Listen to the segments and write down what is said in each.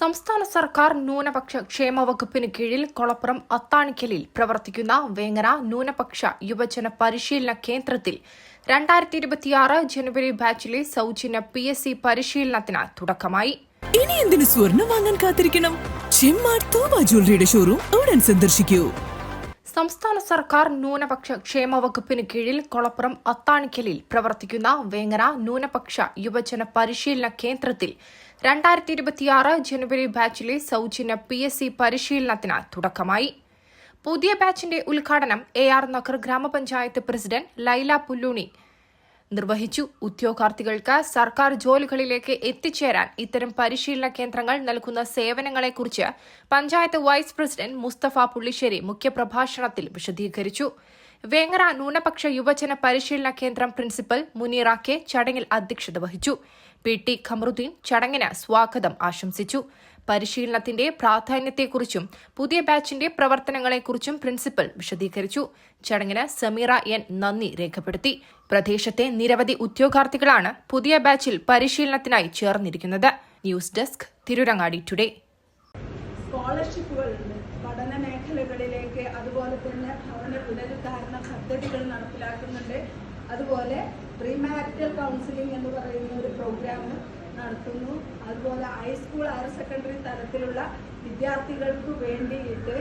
സംസ്ഥാന സർക്കാർ ന്യൂനപക്ഷ ക്ഷേമ വകുപ്പിന് കീഴിൽ കൊളപ്പുറം അത്താണിക്കലിൽ പ്രവർത്തിക്കുന്ന വേങ്ങര ന്യൂനപക്ഷ യുവജന പരിശീലന കേന്ദ്രത്തിൽ രണ്ടായിരത്തി ഇരുപത്തിയാറ് ജനുവരി ബാച്ചിലെ സൗജന്യ പി എസ് സി പരിശീലനത്തിന് തുടക്കമായി. ഇനി എന്തിനു സ്വർണം വാങ്ങാൻ കാത്തിരിക്കണം? ജ്വല്ലറിയുടെ ഷോറൂം ഉടൻ സന്ദർശിക്കൂ. സംസ്ഥാന സർക്കാർ ന്യൂനപക്ഷ ക്ഷേമ വകുപ്പിന് കീഴിൽ കൊളപ്പുറം അത്താണിക്കലിൽ പ്രവർത്തിക്കുന്ന വേങ്ങര ന്യൂനപക്ഷ യുവജന പരിശീലന കേന്ദ്രത്തിൽ രണ്ടായിരത്തി ഇരുപത്തിയാറ് ജനുവരി ബാച്ചിലെ സൗജന്യ പി എസ് സി പരിശീലനത്തിന് തുടക്കമായി. പുതിയ ബാച്ചിന്റെ ഉദ്ഘാടനം എ ആർ നഗർ ഗ്രാമപഞ്ചായത്ത് പ്രസിഡന്റ് ലൈല പുല്ലൂണി നിർവഹിച്ചു. ഉദ്യോഗാർത്ഥികൾക്ക് സർക്കാർ ജോലികളിലേക്ക് എത്തിച്ചേരാൻ ഇത്തരം പരിശീലന കേന്ദ്രങ്ങൾ നൽകുന്ന സേവനങ്ങളെക്കുറിച്ച് പഞ്ചായത്ത് വൈസ് പ്രസിഡന്റ് മുസ്തഫ പുള്ളിശ്ശേരി മുഖ്യപ്രഭാഷണത്തിൽ വിശദീകരിച്ചു. വേങ്ങര ന്യൂനപക്ഷ യുവജന പരിശീലന കേന്ദ്രം പ്രിൻസിപ്പൽ മുനീറ കെ ചടങ്ങിൽ അധ്യക്ഷത വഹിച്ചു. പി ടി ഖമറുദ്ദീൻ ചടങ്ങിന് സ്വാഗതം ആശംസിച്ചു. പരിശീലനത്തിന്റെ പ്രാധാന്യത്തെക്കുറിച്ചും പുതിയ ബാച്ചിന്റെ പ്രവർത്തനങ്ങളെക്കുറിച്ചും പ്രിൻസിപ്പൽ വിശദീകരിച്ചു. ചടങ്ങിന് സമീറ എൻ നന്ദി രേഖപ്പെടുത്തി. പ്രദേശത്തെ നിരവധി ഉദ്യോഗാർത്ഥികളാണ് പുതിയ ബാച്ചിൽ പരിശീലനത്തിനായി ചേർന്നിരിക്കുന്നത്. News desk Tirurangadi today. സ്കോളർഷിപ്പുകൾ പഠന മേഖലകളിലേക്ക് അതുപോലെ തന്നെ ഭവന പുനരുദ്ധാരണ പദ്ധതികൾ നടപ്പിലാക്കുന്നുണ്ട്. അതുപോലെ പ്രീമാരിറ്റൽ കൗൺസിലിംഗ് എന്ന് പറയുന്ന ഒരു പ്രോഗ്രാം നടത്തുന്നു. അതുപോലെ ഹൈസ്കൂൾ ഹയർ സെക്കൻഡറി തലത്തിലുള്ള വിദ്യാർത്ഥികൾക്ക് വേണ്ടിയിട്ട്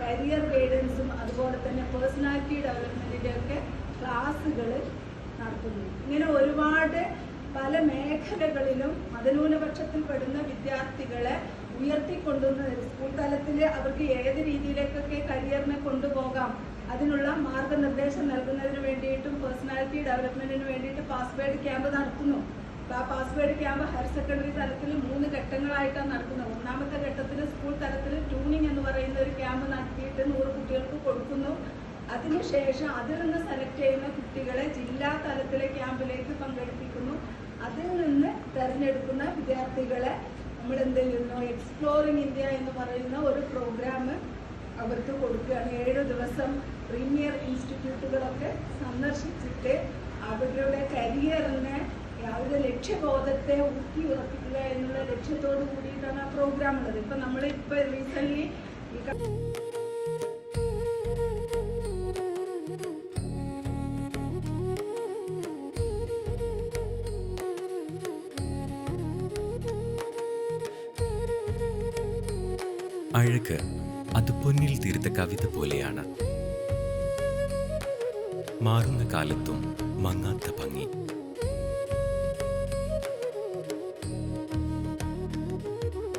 കരിയർ ഗൈഡൻസും അതുപോലെ തന്നെ പേഴ്സണാലിറ്റി ഡെവലപ്മെന്റിന്റെ ഒക്കെ ക്ലാസ്സുകൾ നടത്തുന്നു. ഇങ്ങനെ ഒരുപാട് പല മേഖലകളിലും മതന്യൂനപക്ഷത്തിൽ പെടുന്ന വിദ്യാർത്ഥികളെ ഉയർത്തിക്കൊണ്ടുവന്ന് സ്കൂൾ തലത്തിൽ അവർക്ക് ഏത് രീതിയിലേക്കൊക്കെ കരിയറിനെ കൊണ്ടുപോകാം അതിനുള്ള മാർഗനിർദ്ദേശം നൽകുന്നതിന് വേണ്ടിയിട്ടും പേഴ്സണാലിറ്റി ഡെവലപ്മെന്റിന് വേണ്ടിയിട്ട് പാസ്വേഡ് ക്യാമ്പ് നടത്തുന്നു. പാസ്വേഡ് ക്യാമ്പ് ഹയർ സെക്കൻഡറി തലത്തിൽ മൂന്ന് ഘട്ടങ്ങളായിട്ടാണ് നടക്കുന്നത്. ഒന്നാമത്തെ ഘട്ടത്തിൽ സ്കൂൾ തലത്തിൽ ട്യൂണിംഗ് എന്ന് പറയുന്ന ഒരു ക്യാമ്പ് നടത്തിയിട്ട് നൂറ് കുട്ടികൾക്ക് കൊടുക്കുന്നു. അതിനുശേഷം അതിൽ നിന്ന് സെലക്ട് ചെയ്യുന്ന കുട്ടികളെ ജില്ലാ തലത്തിലെ ക്യാമ്പിലേക്ക് പങ്കെടുപ്പിക്കുന്നു. അതിൽ നിന്ന് തെരഞ്ഞെടുക്കുന്ന വിദ്യാർത്ഥികളെ നമ്മൾ എന്ത് ചെയ്യുന്നു? എക്സ്പ്ലോറിംഗ് ഇന്ത്യ എന്ന് പറയുന്ന ഒരു പ്രോഗ്രാം അവർക്ക് കൊടുക്കുകയാണ്. ഏഴ് ദിവസം പ്രീമിയർ ഇൻസ്റ്റിറ്റ്യൂട്ടുകളൊക്കെ സന്ദർശിച്ചിട്ട് അവരുടെ കരിയറിനെ അവരുടെ ലക്ഷ്യബോധത്തെ ഊട്ടി ഉറപ്പിക്കുക എന്നുള്ള ലക്ഷ്യത്തോടു കൂടിയിട്ടാണ് ആ പ്രോഗ്രാം ഉള്ളത്. ഇപ്പം നമ്മൾ ഇപ്പോൾ റീസെന്റ്ലി അഴക്ക് അത് പൊന്നിൽ തീർത്ത കവിത പോലെയാണ്. മാറുന്ന കാലത്തും മങ്ങാത്ത ഭംഗി.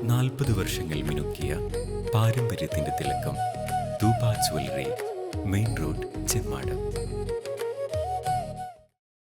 നാൽപ്പത് വർഷങ്ങൾ മിനുക്കിയ പാരമ്പര്യത്തിന്റെ തിളക്കം Thooba jewellery main road Chemmad.